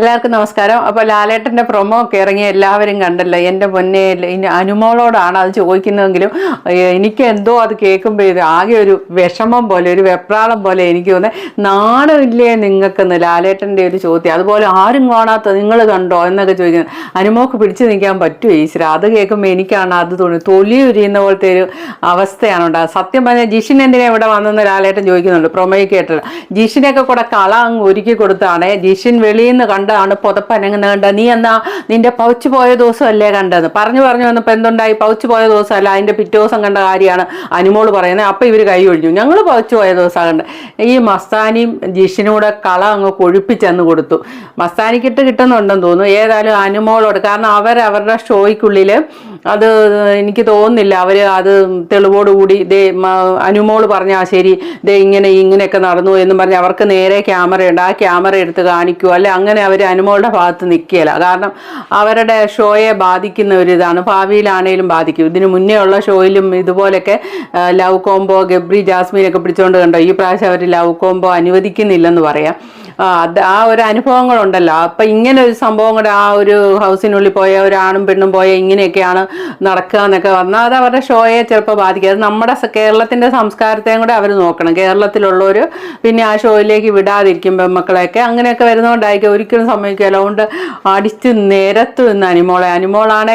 എല്ലാവർക്കും നമസ്കാരം. അപ്പോൾ ലാലേട്ടന്റെ പ്രൊമോ ഒക്കെ ഇറങ്ങി എല്ലാവരും കണ്ടല്ലോ? എന്റെ പൊന്നെ ഇനി അനുമോളോടാണ് അത് ചോദിക്കുന്നതെങ്കിലും എനിക്ക് എന്തോ അത് കേൾക്കുമ്പോൾ ഇത് ആകെ ഒരു വിഷമം പോലെ ഒരു വെപ്രാളം പോലെ എനിക്ക് തോന്നുന്നത് നാണമില്ലേ നിങ്ങൾക്കെന്ന് ലാലേട്ടന്റെ ഒരു ചോദ്യം. അതുപോലെ ആരും കാണാത്ത നിങ്ങൾ കണ്ടോ എന്നൊക്കെ ചോദിക്കുന്നത്. അനുമോക്ക് പിടിച്ചു നിൽക്കാൻ പറ്റുമോ ഈശ്വര? അത് കേൾക്കുമ്പോൾ എനിക്കാണ് അത് തോന്നി തൊലി ഉരിയുന്ന പോലത്തെ ഒരു അവസ്ഥയാണ് ഉണ്ടാകുന്നത്. സത്യം പറഞ്ഞാൽ ജിഷിൻ എന്തിനാ ഇവിടെ വന്നെന്ന് ലാലേട്ടൻ ചോദിക്കുന്നുണ്ട്. പ്രൊമോയ്ക്ക് കേട്ടത് ജിഷിനൊക്കെ കൂടെ കള അങ്ങ് ഒരുക്കി കൊടുത്താണ്. ജിഷിൻ വെളിയിൽ നിന്ന് കണ്ടാണ് പുതപ്പനങ്ങുന്ന കണ്ട നീ എന്നാ നിന്റെ പൗച്ച് പോയ ദിവസമല്ലേ കണ്ടത്? പറഞ്ഞു പറഞ്ഞു വന്നപ്പോൾ എന്തുണ്ടായി? പൗച്ച് പോയ ദിവസമല്ല അതിന്റെ പിറ്റേ ദിവസം കണ്ട കാര്യമാണ് അനുമോൾ പറയുന്നത് അപ്പം ഇവർ കൈ ഒഴിഞ്ഞു. ഞങ്ങൾ പൗച്ച് പോയ ദിവസമാണ് കണ്ടത് ഈ മസ്താനിയും ജിഷിനും കൂടെ കള അങ്ങ് കൊഴുപ്പിച്ചെന്ന് കൊടുത്തു. മസ്താനിക്കിട്ട് കിട്ടുന്നുണ്ടെന്ന് തോന്നുന്നു. ഏതായാലും അനുമോളോട് കാരണം അവർ അവരുടെ ഷോയ്ക്കുള്ളിൽ അത് എനിക്ക് തോന്നുന്നില്ല. അവർ അത് തെളിവോടുകൂടി ദേ അനുമോൾ പറഞ്ഞ ആ ശരി ദേ ഇങ്ങനെ ഇങ്ങനെയൊക്കെ നടന്നു എന്നും പറഞ്ഞ് അവർക്ക് നേരെ ക്യാമറയുണ്ട്. ആ ക്യാമറ എടുത്ത് കാണിക്കുക അല്ലെ അങ്ങനെ അവർ അനുമോളുടെ ഭാഗത്ത് നിൽക്കുകയില്ല. കാരണം അവരുടെ ഷോയെ ബാധിക്കുന്ന ഒരു ഇതാണ്. ഭാവിയിലാണേലും ബാധിക്കും. ഇതിന് മുന്നേ ഉള്ള ഷോയിലും ഇതുപോലെയൊക്കെ ലവ് കോംബോ ഗബ്രി ജാസ്മിനൊക്കെ പിടിച്ചുകൊണ്ട് കണ്ടോ? ഈ പ്രാവശ്യം അവർ ലവ് കോംബോ അനുവദിക്കുന്നില്ലെന്ന് പറയാം. ആ, ഒരു അനുഭവങ്ങളുണ്ടല്ലോ. അപ്പൊ ഇങ്ങനെ ഒരു സംഭവം കൂടെ ആ ഒരു ഹൗസിനുള്ളിൽ പോയ ഒരു ആണും പെണ്ണും പോയ ഇങ്ങനെയൊക്കെയാണ് നടക്കുക എന്നൊക്കെ പറഞ്ഞാൽ അത് അവരുടെ ഷോയെ ചിലപ്പോൾ ബാധിക്കും. അത് നമ്മുടെ കേരളത്തിന്റെ സംസ്കാരത്തെയും കൂടെ അവർ നോക്കണം. കേരളത്തിലുള്ളവർ പിന്നെ ആ ഷോയിലേക്ക് വിടാതിരിക്കും പെൺമക്കളെയൊക്കെ അങ്ങനെയൊക്കെ വരുന്നതുകൊണ്ടായിരിക്കും ഒരിക്കലും സമ്മതിക്കില്ല അതുകൊണ്ട് അടിച്ച് നേരത്തു നിന്ന് അനിമോളെ. അനിമോളാണെ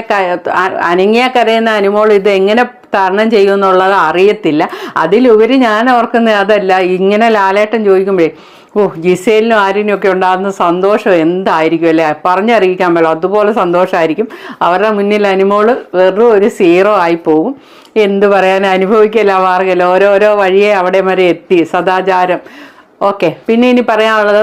അനങ്ങിയ കരയുന്ന അനിമോൾ ഇത് എങ്ങനെ തരണം ചെയ്യുമെന്നുള്ളത് അറിയത്തില്ല. അതിലുപരി ഞാൻ ഓർക്കുന്നത് അതല്ല ഇങ്ങനെ ലാലേട്ടൻ ചോദിക്കുമ്പോഴേ ഓ ജിസേലിനും ആരിനും ഒക്കെ ഉണ്ടാകുന്ന സന്തോഷം എന്തായിരിക്കും അല്ലേ? പറഞ്ഞറിയിക്കാൻ പറ്റില്ല അതുപോലെ സന്തോഷമായിരിക്കും അവരുടെ മുന്നിൽ അനിമോൾ വെറും ഒരു സീറോ ആയി പോകും എന്ത് പറയാൻ അനുഭവിക്കില്ല മാർഗല്ല ഓരോരോ വഴിയെ അവിടെ വരെ എത്തി സദാചാരം. ഓക്കെ പിന്നെ ഇനി പറയാനുള്ളത്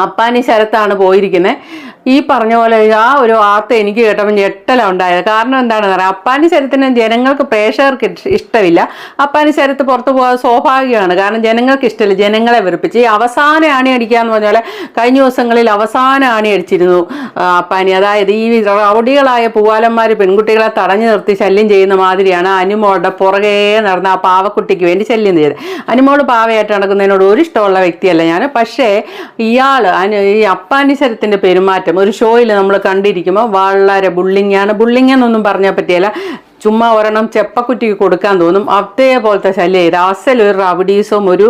അപ്പാനി ശരത്താണ് പോയിരിക്കുന്നത് ഈ പറഞ്ഞ പോലെ ആ ഒരു വാർത്ത എനിക്ക് കേട്ടപ്പോൾ ഞെട്ടല ഉണ്ടായത്. കാരണം എന്താണെന്ന് പറയാം അപ്പാനി ശരത്തിന് ജനങ്ങൾക്ക് പ്രേക്ഷകർക്ക് ഇഷ്ടമില്ല. അപ്പാനി ശരത്ത് പുറത്തു പോകാൻ സ്വാഭാവികമാണ്. കാരണം ജനങ്ങൾക്ക് ഇഷ്ടമില്ല. ജനങ്ങളെ വെറുപ്പിച്ച്. ഈ അവസാന ആണി അടിക്കുക എന്ന് പറഞ്ഞാൽ കഴിഞ്ഞ ദിവസങ്ങളിൽ അവസാന ആണി അടിച്ചിരുന്നു അപ്പാനി. അതായത് ഈ റൗഡികളായ പൂവാലന്മാർ പെൺകുട്ടികളെ തടഞ്ഞു നിർത്തി ശല്യം ചെയ്യുന്ന മാതിരിയാണ് അനുമോളുടെ പുറകെ നടന്ന ആ പാവക്കുട്ടിക്ക് വേണ്ടി ശല്യം ചെയ്തത്. അനുമോൾ പാവയായിട്ട് നടക്കുന്നതിനോട് ഒരു ഇഷ്ടമുള്ള വ്യക്തിയല്ല ഞാൻ പക്ഷേ ഇയാൾ ഈ ഈ അപ്പാനിശരത്തിന്റെ പെരുമാറ്റം ഒരു ഷോയിൽ നമ്മൾ കണ്ടിരിക്കുമ്പോൾ വളരെ ബുള്ളിങ്ങാണ്. ബുള്ളിങ് എന്നൊന്നും പറഞ്ഞാൽ പറ്റിയല്ല ചുമ്മാ ഒരെണ്ണം ചെപ്പക്കുറ്റിക്ക് കൊടുക്കാൻ തോന്നും. അതേപോലത്തെ ശല്യം ചെയ്ത്. അസലൊരു റബഡീസും ഒരു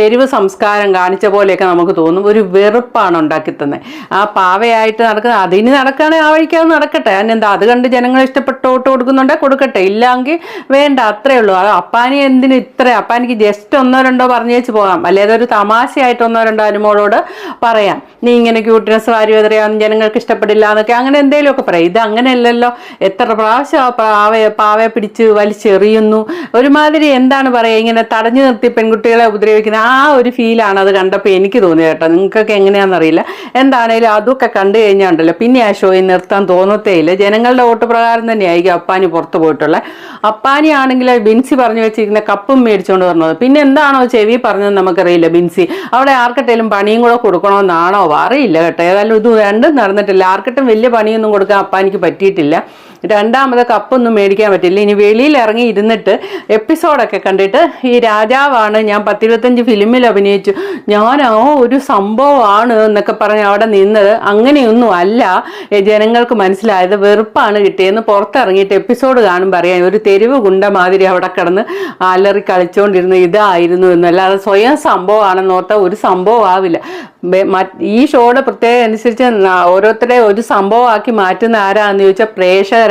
തെരുവ് സംസ്കാരം കാണിച്ച പോലെയൊക്കെ നമുക്ക് തോന്നും. ഒരു വെറുപ്പാണ് ഉണ്ടാക്കി തന്നെ. ആ പാവയായിട്ട് നടക്കുന്ന അതിന് നടക്കുകയാണെങ്കിൽ ആ വഴിക്ക് അത് നടക്കട്ടെ. അതിനെന്താ അത് കണ്ട് ജനങ്ങൾ ഇഷ്ടപ്പെട്ട് വോട്ട് കൊടുക്കുന്നുണ്ടെ? കൊടുക്കട്ടെ. ഇല്ലെങ്കിൽ വേണ്ട അത്രേ ഉള്ളൂ അത് അപ്പാനി എന്തിന് ഇത്ര അപ്പാനിക്ക് ജസ്റ്റ് ഒന്നോ രണ്ടോ പറഞ്ഞു വെച്ച് പോകാം. അല്ലെങ്കിൽ ഒരു തമാശയായിട്ട് ഒന്നോ രണ്ടോ അനുമോളോട് പറയാം. നീ ഇങ്ങനെ ക്യൂട്ട്നെസ് വാരി വെതറിയാന്ന് ജനങ്ങൾക്ക് ഇഷ്ടപ്പെടില്ല എന്നൊക്കെ അങ്ങനെ എന്തെങ്കിലുമൊക്കെ പറയാം. ഇത് അങ്ങനെയല്ലല്ലോ. എത്ര പ്രാവശ്യം പാവയെ പാവയെ പിടിച്ച് വലിച്ചെറിയുന്നു. ഒരുമാതിരി എന്താണ് പറയുക? ഇങ്ങനെ തടഞ്ഞു നിർത്തി പെൺകുട്ടികളെ ഉപദ്രവിക്കുന്ന ആ ഒരു ഫീലാണ് അത് കണ്ടപ്പോൾ എനിക്ക് തോന്നിയത് കേട്ടോ. നിങ്ങൾക്കൊക്കെ എങ്ങനെയാണെന്നറിയില്ല എന്താണേലും അതൊക്കെ കണ്ടു കഴിഞ്ഞാൽ ഉണ്ടല്ലോ പിന്നെ ആ ഷോയിൽ നിർത്താൻ തോന്നത്തേ ഇല്ല. ജനങ്ങളുടെ വോട്ട് പ്രകാരം തന്നെയായിരിക്കും അപ്പാനി പുറത്തു പോയിട്ടുള്ളത് അപ്പാനി ആണെങ്കിൽ ബിൻസി പറഞ്ഞു വെച്ചിരിക്കുന്ന കപ്പും മേടിച്ചുകൊണ്ട് പറഞ്ഞത് പിന്നെ എന്താണോ ചെവി പറഞ്ഞത് നമുക്കറിയില്ല ബിൻസി. അവിടെ ആർക്കട്ടേലും പണിയും കൂടെ കൊടുക്കണമെന്നാണോ അറിയില്ല കേട്ടോ. ഏതായാലും ഇത് രണ്ടും നടന്നിട്ടില്ല. ആർക്കട്ടും വലിയ പണിയൊന്നും കൊടുക്കാൻ അപ്പാനിക്ക് പറ്റിയിട്ടില്ല. രണ്ടാമത് കപ്പൊന്നും മേടിക്കാൻ പറ്റില്ല. ഇനി വെളിയിൽ ഇറങ്ങി ഇരുന്നിട്ട് എപ്പിസോഡൊക്കെ കണ്ടിട്ട് ഈ രാജാവാണ് ഞാൻ പത്തിരുപത്തഞ്ച് ഫിലിമിൽ അഭിനയിച്ചു. ഞാൻ ആ ഒരു സംഭവമാണ് എന്നൊക്കെ പറഞ്ഞ് അവിടെ നിന്നത്. അങ്ങനെയൊന്നും അല്ല. ജനങ്ങൾക്ക് മനസ്സിലായത് വെറുപ്പാണ് കിട്ടിയെന്ന് പുറത്തിറങ്ങിയിട്ട് എപ്പിസോഡ് കാണുമ്പോൾ അറിയാം. ഒരു തെരുവ് ഗുണ്ട മാതിരി അവിടെ കിടന്ന് അലറി കളിച്ചുകൊണ്ടിരുന്ന ഇതായിരുന്നു എന്നല്ലാതെ സ്വയം സംഭവമാണെന്ന് ഓർത്താൽ ഒരു സംഭവം ആവില്ല. ഈ ഷോയുടെ പ്രത്യേകത അനുസരിച്ച് ഓരോരുത്തരെ ഒരു സംഭവമാക്കി മാറ്റുന്ന ആരാന്ന് ചോദിച്ചാൽ പ്രേക്ഷകരാണ്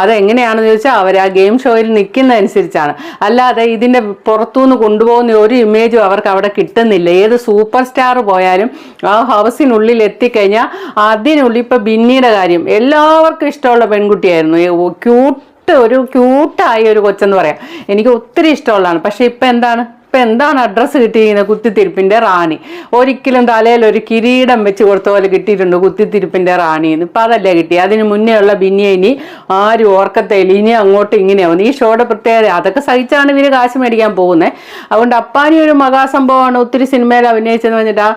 അത് എങ്ങനെയാണെന്ന് ചോദിച്ചാൽ അവർ ആ ഗെയിം ഷോയിൽ നിൽക്കുന്നതനുസരിച്ചാണ്. അല്ലാതെ ഇതിന്റെ പുറത്തുനിന്ന് കൊണ്ടുപോകുന്ന ഒരു ഇമേജും അവർക്ക് അവിടെ കിട്ടുന്നില്ല. ഏത് സൂപ്പർ സ്റ്റാർ പോയാലും ആ ഹൗസിനുള്ളിൽ എത്തിക്കഴിഞ്ഞാൽ അതിനുള്ളിൽ ഇപ്പം ബിന്നിയുടെ കാര്യം. എല്ലാവർക്കും ഇഷ്ടമുള്ള പെൺകുട്ടിയായിരുന്നു. ക്യൂട്ട് ഒരു ക്യൂട്ടായ ഒരു കൊച്ചെന്ന് പറയാം. എനിക്ക് ഒത്തിരി ഇഷ്ടമുള്ളതാണ്. പക്ഷേ ഇപ്പം എന്താണ്? ഇപ്പൊ എന്താണ് അഡ്രസ്സ് കിട്ടിയിരിക്കുന്നത്? കുത്തിത്തിരിപ്പിന്റെ റാണി. ഒരിക്കലും തലയിൽ ഒരു കിരീടം വെച്ച് കൊടുത്ത പോലെ കിട്ടിയിട്ടുണ്ട് കുത്തിത്തിരിപ്പിന്റെ റാണി എന്ന്. ഇപ്പം അതല്ലേ കിട്ടി. അതിന് മുന്നേ ഉള്ള ബിന്നിയെ ഇനി ആരും ഓർക്കത്തേയില്ല. ഇനി അങ്ങോട്ട് ഇങ്ങനെയാവുന്നു ഈ ഷോയുടെ പ്രത്യേകത അതൊക്കെ സഹിച്ചാണ് ഇവർ കാശ് മേടിക്കാൻ പോകുന്നത് അതുകൊണ്ട് അപ്പാനി ഒരു മഹാസംഭവമാണ്. ഒത്തിരി സിനിമയിൽ അഭിനയിച്ചെന്ന് പറഞ്ഞിട്ട്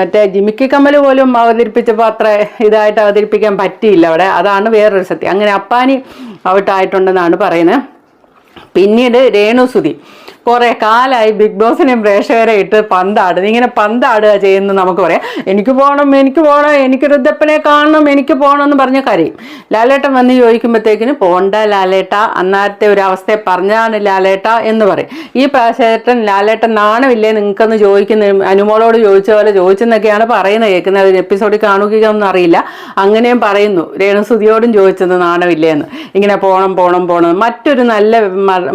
മറ്റേ ജിമിക്കി കമ്മൽ പോലും അവതരിപ്പിച്ചപ്പോൾ അത്ര ഇതായിട്ട് അവതരിപ്പിക്കാൻ പറ്റിയില്ല അവിടെ. അതാണ് വേറൊരു സത്യം. അങ്ങനെ അപ്പാനി ഔട്ടായിട്ടുണ്ടെന്നാണ് പറയുന്നത്. പിന്നീട് രേണുസുതി കുറെ കാലമായി ബിഗ് ബോസിനെയും പ്രേക്ഷകരെ ഇട്ട് പന്താടുന്നു ഇങ്ങനെ പന്താടുക ചെയ്യുന്ന നമുക്ക് പറയാം. എനിക്ക് പോകണം എനിക്ക് പോകണം എനിക്ക് ഋതപ്പനെ കാണണം എനിക്ക് പോകണം എന്ന് പറഞ്ഞ കരയും. ലാലേട്ടൻ വന്ന് ചോദിക്കുമ്പോഴത്തേക്കിന് പോണ്ട ലാലേട്ട അന്നേരത്തെ ഒരു അവസ്ഥയെ പറഞ്ഞാണ് ലാലേട്ട എന്ന് പറയും. ഈ പ്രാശേട്ടൻ ലാലേട്ടൻ നാണമില്ലേ നിങ്ങൾക്കൊന്ന് ചോദിക്കുന്ന അനുമോളോട് ചോദിച്ച പോലെ ചോദിച്ചെന്നൊക്കെയാണ് പറയുന്നത് കേൾക്കുന്നത്. അതിന് എപ്പിസോഡിൽ കാണുകയൊന്നും അറിയില്ല. അങ്ങനെയും പറയുന്നു. രേണുസുതിയോടും ചോദിച്ചത് നാണമില്ലേ എന്ന്. ഇങ്ങനെ പോണം പോണം പോണം മറ്റൊരു നല്ല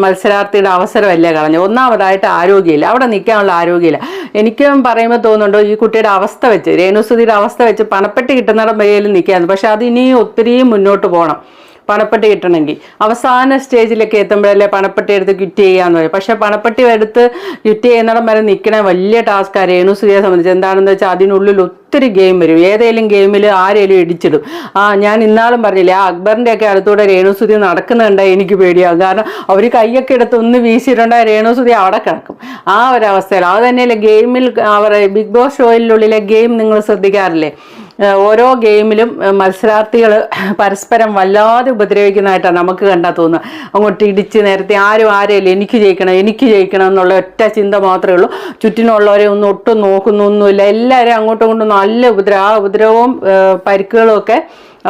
മത്സരാർത്ഥിയുടെ അവസരമല്ലേ കളഞ്ഞു ഒന്നാമതായിട്ട് ആരോഗ്യമില്ല. അവിടെ നിൽക്കാനുള്ള ആരോഗ്യമില്ല. എനിക്കും പറയുമ്പോൾ തോന്നുന്നുണ്ടോ ഈ കുട്ടിയുടെ അവസ്ഥ വെച്ച് രേണുസുതിയുടെ അവസ്ഥ വെച്ച് പണപ്പെട്ടി കിട്ടുന്നിടം വരെയും നിൽക്കാമെന്ന് പക്ഷെ അത് ഇനിയും ഒത്തിരിയും മുന്നോട്ട് പോകണം. പണപ്പെട്ടി കിട്ടണമെങ്കിൽ. അവസാന സ്റ്റേജിലൊക്കെ എത്തുമ്പോഴല്ലേ പണപ്പെട്ടി എടുത്ത് ക്വിറ്റ് ചെയ്യാന്ന് പറയും. പക്ഷെ പണപ്പെട്ടി എടുത്ത് ക്വിറ്റ് ചെയ്യുന്നിടം വരെ നിൽക്കണ വലിയ ടാസ്ക് ആ രേണു രേണുസുതിയെ സംബന്ധിച്ച്. എന്താണെന്ന് വെച്ചാൽ അതിനുള്ളിൽ ഒത്തിരി ഗെയിം വരും. ഏതെങ്കിലും ഗെയിമിൽ ആരെങ്കിലും ഇടിച്ചിടും. ആ ഞാൻ ഇന്നാളും പറഞ്ഞില്ലേ ആ അക്ബറിന്റെ ഒക്കെ അടുത്തൂടെ രേണുസുതി നടക്കുന്നുണ്ട് എനിക്ക് പേടിയാകും കാരണം അവർ കൈയൊക്കെ എടുത്ത് ഒന്ന് വീശിയിട്ടുണ്ടെങ്കിൽ രേണുസുതി അവിടെ കിടക്കും. ആ ഒരു അത് തന്നെയല്ലേ ഗെയിമിൽ അവർ ബിഗ് ബോസ് ഷോയിലുള്ളിലെ ഗെയിം നിങ്ങൾ ശ്രദ്ധിക്കാറില്ലേ? ഓരോ ഗെയിമിലും മത്സരാർത്ഥികൾ പരസ്പരം വല്ലാതെ ഉപദ്രവിക്കുന്നതായിട്ടാണ് നമുക്ക് കണ്ടാൽ തോന്നുന്നത് അങ്ങോട്ട് ഇടിച്ച് നേരത്തെ ആരും ആരെയല്ല എനിക്ക് ജയിക്കണം എനിക്ക് ജയിക്കണം എന്നുള്ള ഒറ്റ ചിന്ത മാത്രമേ ഉള്ളൂ. ചുറ്റിനുള്ളവരെ ഒന്നും ഒട്ടും നോക്കുന്നൊന്നുമില്ല. എല്ലാവരും അങ്ങോട്ടും ഇങ്ങോട്ടും നല്ല ഉപദ്രവം ആ ഉപദ്രവവും പരിക്കുകളും ഒക്കെ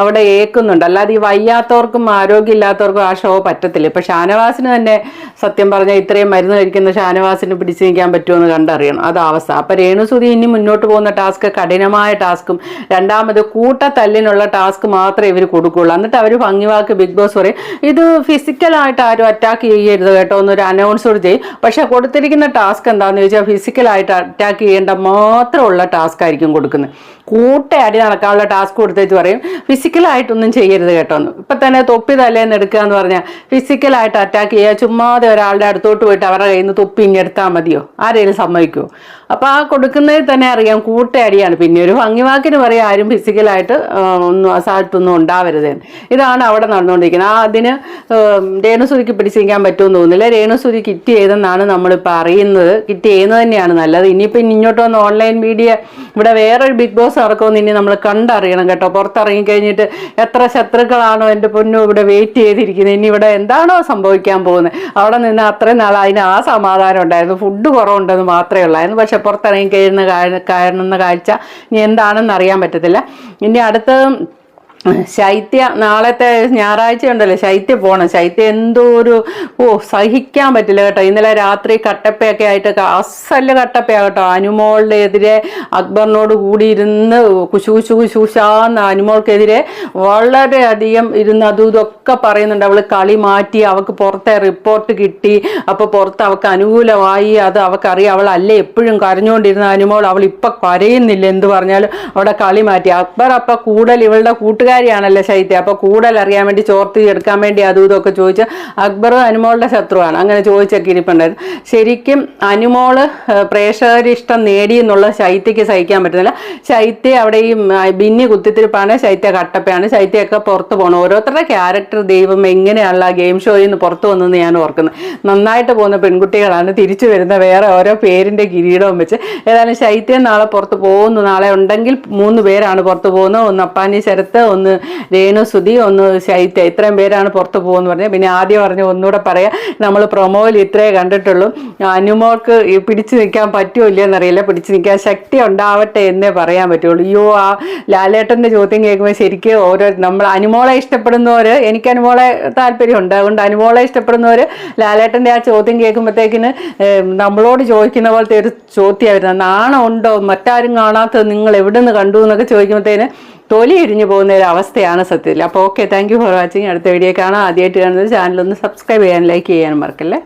അവിടെ ഏക്കുന്നുണ്ട്. അല്ലാതെ ഈ വയ്യാത്തവർക്കും ആരോഗ്യമില്ലാത്തവർക്കും ആ ഷോ പറ്റത്തില്ല. ഇപ്പൊ ഷാനവാസിന് തന്നെ സത്യം പറഞ്ഞാൽ ഇത്രയും മരുന്ന് കഴിക്കുന്ന ഷാനവാസിന് പിടിച്ചു നിൽക്കാൻ പറ്റുമെന്ന് കണ്ടറിയണം. അത് അവസ്ഥ. അപ്പൊ രേണുസുതി ഇനി മുന്നോട്ട് പോകുന്ന ടാസ്ക് കഠിനമായ ടാസ്കും രണ്ടാമത് കൂട്ടത്തല്ലിനുള്ള ടാസ്ക് മാത്രമേ ഇവർ കൊടുക്കുള്ളൂ എന്നിട്ട് അവർ ഭംഗിവാക്ക് ബിഗ് ബോസ് പറയും ഇത് ഫിസിക്കലായിട്ട് ആരും അറ്റാക്ക് ചെയ്യരുത് കേട്ടോ എന്നൊരു അനൗൺസ് കൂടി ചെയ്യും. പക്ഷെ കൊടുത്തിരിക്കുന്ന ടാസ്ക് എന്താണെന്ന് ചോദിച്ചാൽ ഫിസിക്കലായിട്ട് അറ്റാക്ക് ചെയ്യേണ്ട മാത്രമുള്ള ടാസ്ക് ആയിരിക്കും കൊടുക്കുന്നത്. കൂട്ടയടി നടക്കാനുള്ള ടാസ്ക് കൊടുത്തേച്ച് പറയും. ഫിസിക്കലായിട്ടൊന്നും ചെയ്യരുത് കേട്ടോ ഇപ്പം തന്നെ തൊപ്പി തലേന്ന് എടുക്കുക എന്ന് പറഞ്ഞാൽ ഫിസിക്കലായിട്ട് അറ്റാക്ക് ചെയ്യുക ചുമ്മാതെ ഒരാളുടെ അടുത്തോട്ട് പോയിട്ട് അവരുടെ കയ്യിൽ നിന്ന് തൊപ്പി ഇങ്ങെടുത്താൽ മതിയോ? ആരെങ്കിലും സമ്മതിക്കുമോ അപ്പോൾ ആ കൊടുക്കുന്നതിൽ തന്നെ അറിയാം കൂട്ടയടിയാണ്. പിന്നെ ഒരു ഭംഗിവാക്കിന് പറയാം ആരും ഫിസിക്കലായിട്ട് ഒന്നും അസാൾട്ടൊന്നും ഉണ്ടാവരുത്. ഇതാണ് അവിടെ നടന്നുകൊണ്ടിരിക്കുന്നത്. ആ അതിന് രേണുസുതിക്ക് പിടിച്ചിരിക്കാൻ പറ്റുമെന്ന് തോന്നുന്നില്ല. രേണുസുതി കിറ്റ് ചെയ്തെന്നാണ് നമ്മളിപ്പോൾ അറിയുന്നത്. കിറ്റ് ചെയ്യുന്നത് തന്നെയാണ് നല്ലത്. ഇനിയിപ്പോൾ ഇനി ഇങ്ങോട്ട് വന്ന് ഓൺലൈൻ മീഡിയ ഇവിടെ വേറൊരു ബിഗ് ബോസ് നടക്കുമെന്ന് ഇനി നമ്മൾ കണ്ടറിയണം കേട്ടോ. പുറത്തിറങ്ങി കഴിഞ്ഞിട്ട് എത്ര ശത്രുക്കളാണോ എന്റെ പൊന്നു ഇവിടെ വെയിറ്റ് ചെയ്തിരിക്കുന്നത്. ഇനി ഇവിടെ എന്താണോ സംഭവിക്കാൻ പോകുന്നത്? അവിടെ നിന്ന് അത്രയും നാൾ അതിന് ആ സമാധാനം ഉണ്ടായിരുന്നു. ഫുഡ് കുറവുണ്ടെന്ന് മാത്രമേ ഉള്ളായിരുന്നു. പക്ഷെ പുറത്തിറങ്ങി കഴിയുന്ന കാണുന്ന കാഴ്ച ഇനി എന്താണെന്ന് അറിയാൻ പറ്റത്തില്ല. ഇനി അടുത്ത ശൈത്യ നാളത്തെ ഞായറാഴ്ച ഉണ്ടല്ലോ ശൈത്യ പോകണം ശൈത്യ എന്തോ ഒരു ഓ സഹിക്കാൻ പറ്റില്ല കേട്ടോ. ഇന്നലെ രാത്രി കട്ടപ്പയൊക്കെ ആയിട്ട് അസൽ കട്ടപ്പയാ കേട്ടോ. അനുമോളുടെ എതിരെ അക്ബറിനോട് കൂടി ഇരുന്ന് കുശു കുശു കുശൂശാന്ന് അനുമോൾക്കെതിരെ വളരെയധികം ഇരുന്ന് അതും ഇതൊക്കെ പറയുന്നുണ്ട്. അവൾ കളി മാറ്റി അവൾക്ക് പുറത്തെ റിപ്പോർട്ട് കിട്ടി. അപ്പൊ പുറത്ത് അവൾക്ക് അനുകൂലമായി. അത് അവൾക്കറിയാം അവൾ അല്ലേ എപ്പോഴും കരഞ്ഞുകൊണ്ടിരുന്ന അനുമോൾ. അവൾ ഇപ്പൊ കരയുന്നില്ല. എന്ത് പറഞ്ഞാലും അവിടെ കളി മാറ്റി. അക്ബർ അപ്പൊ കൂടുതൽ ഇവളുടെ കൂട്ടുകാരിയാണല്ലോ ശൈത്യ? അപ്പൊ കൂടുതൽ അറിയാൻ വേണ്ടി ചോർത്തി എടുക്കാൻ വേണ്ടി അതും ഇതൊക്കെ ചോദിച്ച് അക്ബർ അനുമോളുടെ ശത്രുവാണ്. അങ്ങനെ ചോദിച്ചൊക്കെ ഇരിപ്പുണ്ടായിരുന്നു. ശരിക്കും അനുമോൾ പ്രേക്ഷകരിഷ്ടം നേടി എന്നുള്ള ശൈത്യക്ക് സഹിക്കാൻ പറ്റുന്നില്ല. ശൈത്യ അവിടെ ഈ ബിന്നി കുത്തിത്തിരിപ്പാണ് ശൈത്യ കട്ടപ്പയാണ്. ശൈത്യയൊക്കെ പുറത്ത് പോകണം ഓരോരുത്തരുടെ ക്യാരക്ടർ ദൈവം എങ്ങനെയുള്ള ഗെയിം ഷോയിൽ നിന്ന് പുറത്ത് വന്നെന്ന് ഞാൻ ഓർക്കുന്നത് നന്നായിട്ട് പോകുന്ന പെൺകുട്ടികളാണ് തിരിച്ചു വരുന്ന വേറെ ഓരോ പേരിന്റെ കിരീടവും വെച്ച്. ഏതായാലും ശൈത്യം നാളെ പുറത്ത് പോകുന്നു. നാളെ ഉണ്ടെങ്കിൽ മൂന്ന് പേരാണ് പുറത്ത് പോകുന്നത്. ഒന്ന് അപ്പാനി ശരത്ത് ഒന്ന് രേണു സുധി ഒന്ന് ശൈത്യ ഇത്രയും പേരാണ് പുറത്ത് പോകുമെന്ന് പറഞ്ഞത് പിന്നെ ആദ്യം പറഞ്ഞ ഒന്നുകൂടെ പറയാം. നമ്മൾ പ്രൊമോയിൽ ഇത്രയേ കണ്ടിട്ടുള്ളൂ. അനുമോൾക്ക് പിടിച്ചു നിൽക്കാൻ പറ്റുമോ ഇല്ലയെന്നറിയില്ല പിടിച്ചു നിൽക്കാൻ ശക്തി ഉണ്ടാവട്ടെ എന്നേ പറയാൻ പറ്റുള്ളൂ. അയ്യോ ആ ലാലേട്ടന്റെ ചോദ്യം കേൾക്കുമ്പോൾ ശരിക്കും ഓരോ നമ്മൾ അനുമോളെ ഇഷ്ടപ്പെടുന്നവർ എനിക്ക് അനുമോളെ താല്പര്യമുണ്ട്. അതുകൊണ്ട് അനുമോളെ ഇഷ്ടപ്പെടുന്നവർ ലാലേട്ടന്റെ ആ ചോദ്യം കേൾക്കുമ്പോഴത്തേക്കിന് നമ്മളോട് ചോദിക്കുന്ന പോലത്തെ ഒരു ചോദ്യമായിരുന്നു. നാണമുണ്ടോ? മറ്റാരും കാണാത്തത് നിങ്ങൾ എവിടെ നിന്ന് കണ്ടു എന്നൊക്കെ ചോദിക്കുമ്പോഴത്തേന് തൊലി ഇരിഞ്ഞു പോകുന്ന ഒരു അവസ്ഥയാണ് സത്യത്തിൽ. അപ്പോൾ okay thank you for watching അടുത്ത വീഡിയോ കാണാം. ആദ്യമായിട്ട് കാണുന്നത് ചാനലൊന്ന് സബ്സ്ക്രൈബ് ചെയ്യാൻ ലൈക്ക് ചെയ്യാനും മറക്കല്ലേ?